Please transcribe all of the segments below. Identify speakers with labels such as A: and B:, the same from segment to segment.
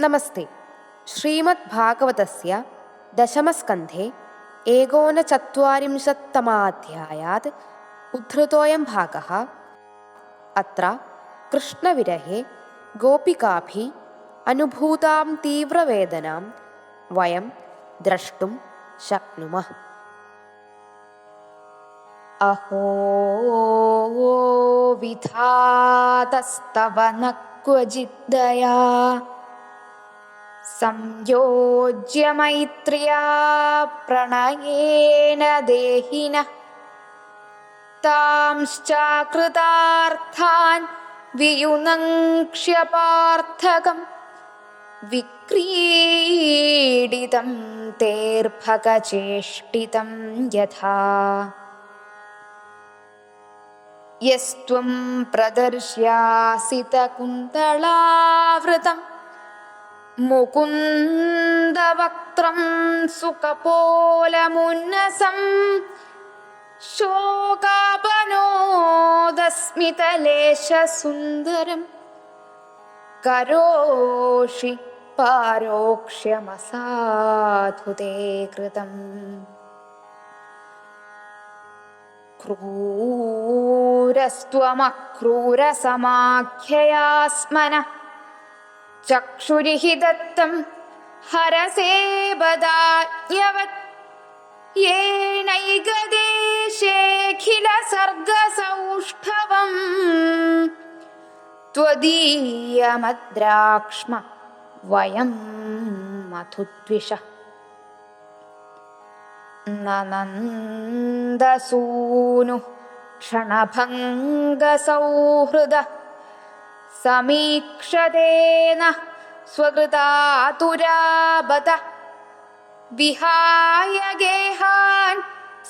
A: നമസ്തേ. ശ്രീമദ് ഭാഗവതസ്യ ദശമസ്കന്ധേ ഏകോനചത്വരിംശത്തമാധ്യായാത് ഉദ്ധൃതോയം ഭാഗ. അത്ര കൃഷ്ണവിരഹേ ഗോപികാഭി അനുഭൂതാം തീവ്രവേദനാം വയം ദ്രഷ്ടും ശക്നുമ. അഹോ വിധാതസ്തവ നക്വജിദ്ദയാ संयोज्य मैत्र्या प्रणयेन देहिनः। तांश्चाकृतार्थान् वियुनङ्क्ष्य पार्थकं विक्रीडितं तेर्भकचेष्टितं यथा। यस्त्वं प्रदर्श्यासितकुन्तलावृतं मुकुन्दवक्त्रं सुकपोलमुन्नसं शोकापनोदस्मितलेशसुन्दरं करोषि पारोक्ष्यमसाधुते कृतम् क्रूरस्त्वमक्रूरसमाख्यया स्मन चक्षुरिहि दत्तं हरसे बदान्यवत् येनैकदेशेऽखिलसर्गसौष्ठवम् त्वदीयमद्राक्ष्म वयं मधुद्विषः। ननन्दसूनुः क्षणभङ्गसौहृद समीक्षतेन स्वकृतातुराबत विहाय गेहान्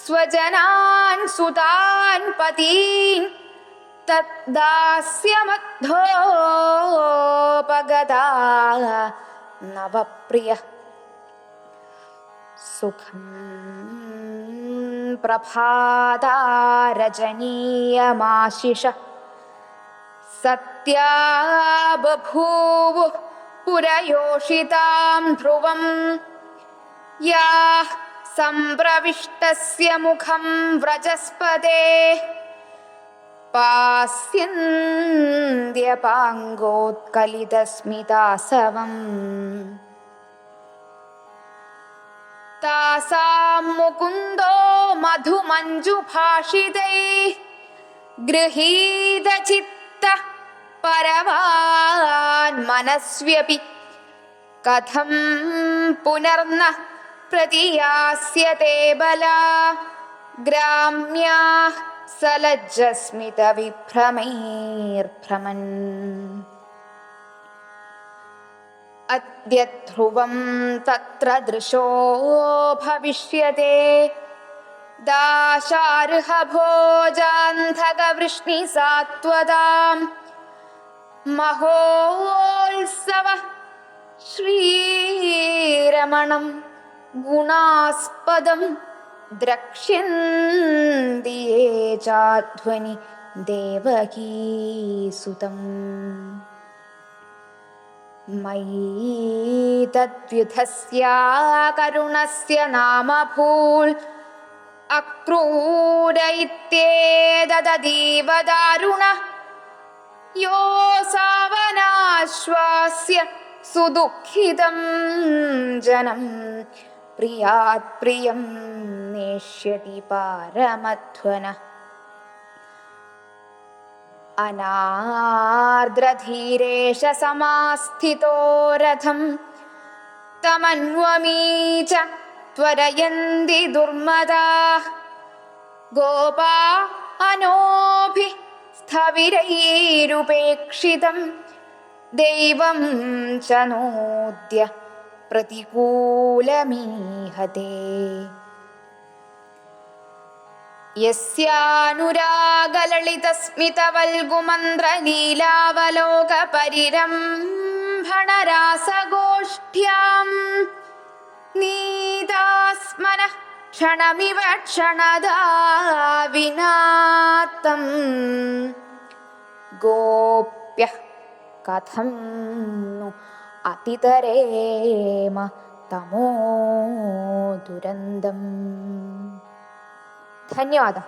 A: स्वजनान् सुतान् पतीन् तद्दास्यमद्धोपगता नवप्रियः। सुखं प्रभातारजनीयमाशिष सत्या बभूवुः पुरयोषितां ध्रुवं याः सम्प्रविष्टस्य मुखं व्रजस्पदे पास्यन्द्यपाङ्गोत्कलितस्मितासवम् तासां मुकुन्दो मधुमञ्जुभाषितैः गृहीतचित्तः मनस्व्यपि कथं पुनर्न प्रतियास्यते बला ग्राम्याः सलज्जस्मितविभ्रमैर्भ्रमन् अद्य ध्रुवं तत्र दृशो भविष्यते दाशार्हभोजान्धकवृष्णिसात्वदां महोत्सवः മഹോത്സവ ശ്രീരമണം ഗുണാസ്പദം ദ്രക്ഷ്യന്തിയേ ചാധ്വനി ദേവകീസുതം. മയീ തദ്വിധസ്യാ കരുണസ്യ നാമ ഭൂൽ അക്രൂര ഇത്യേതദീവദാരുണ दारुणः यो सावनाश्वास्य सुदुःखितं जनं प्रियात् प्रियं नेष्यति पारमध्वनः अनार्द्रधीरेश समास्थितो रथं तमन्वमी च त्वरयन्ति दुर्मदाः गोपा अनोभिः സ്ഥവിരൈരുപേക്ഷിതം ദൈവം ച നോദ്യ പ്രതികൂലമീഹതേ. യസ്യാനുരാഗലളിതസ്മിതവൽഗുമന്ത്രലീലാവലോകപരിരംഭണരാസഗോഷ്ഠ്യാം. നീതാസ്മനഃ ക്ഷണമിവ ക്ഷണദാവിനാത്തം ഗോപ്യ കഥം നു അതിതരേമ തമോ ദുരന്തം. ധന്യവാദ.